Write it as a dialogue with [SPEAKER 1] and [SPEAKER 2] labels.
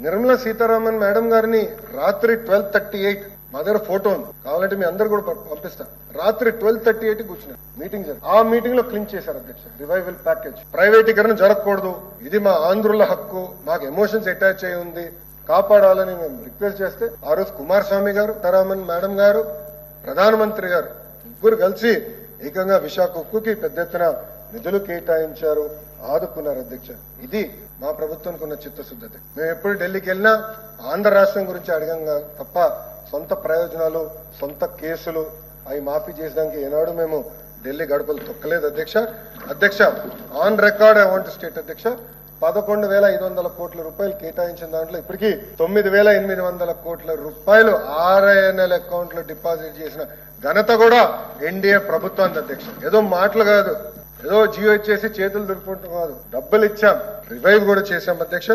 [SPEAKER 1] Nirmala Sitharaman madam గారిని రాత్రి twelve thirty eight mother photo ఉంది. కావాలంటే మీ అందరు కూడా ప- పంపిస్తా. రాత్రి ట్వెల్వ్ థర్టీ ఎయిట్ కూర్చున్నారు మీటింగ్ జరిగింది ఆ మీటింగ్లో క్లిన్ చేశారు అధ్యక్ష. Revival package. ప్రైవేటీకరణ జరగకూడదు. ఇది మా ఆంధ్రుల హక్కు. మాకు ఎమోషన్స్ అటాచ్ అయి ఉంది. కాపాడాలని మేము రిక్వెస్ట్ చేస్తే ఆ రోజు కుమారస్వామి గారు సీతారామన్ మేడం గారు ప్రధానమంత్రి గారు ముగ్గురు కలిసి ఏకంగా విశాఖ ఉక్కుకి పెద్ద ఎత్తున నిధులు కేటాయించారు ఆదుకున్నారు అధ్యక్ష. ఇది మా ప్రభుత్వానికి ఉన్న చిత్తశుద్ధత. మేము ఎప్పుడు ఢిల్లీకి వెళ్ళినా ఆంధ్ర రాష్ట్రం గురించి అడగంగా తప్ప సొంత ప్రయోజనాలు సొంత కేసులు అవి మాఫీ చేయడానికి ఏనాడు మేము ఢిల్లీ గడపలు తొక్కలేదు అధ్యక్ష. అధ్యక్ష on record I want state అధ్యక్ష పదకొండు వేల ఐదు వందల కోట్ల రూపాయలు కేటాయించిన దాంట్లో ఇప్పటికీ తొమ్మిది వేల ఎనిమిది వందల కోట్ల రూపాయలు ఆర్ఐఎన్ఎల్ అకౌంట్లో డిపాజిట్ చేసిన ఘనత కూడా ఎన్డీఏ ప్రభుత్వానికి అధ్యక్ష. ఏదో మాటలు కాదు. ఏదో జియో ఇచ్చేసి చేతులు దులుపుకుంటాం కాదు. డబ్బులు ఇచ్చాం. రివైవ్ కూడా చేశాం అధ్యక్ష.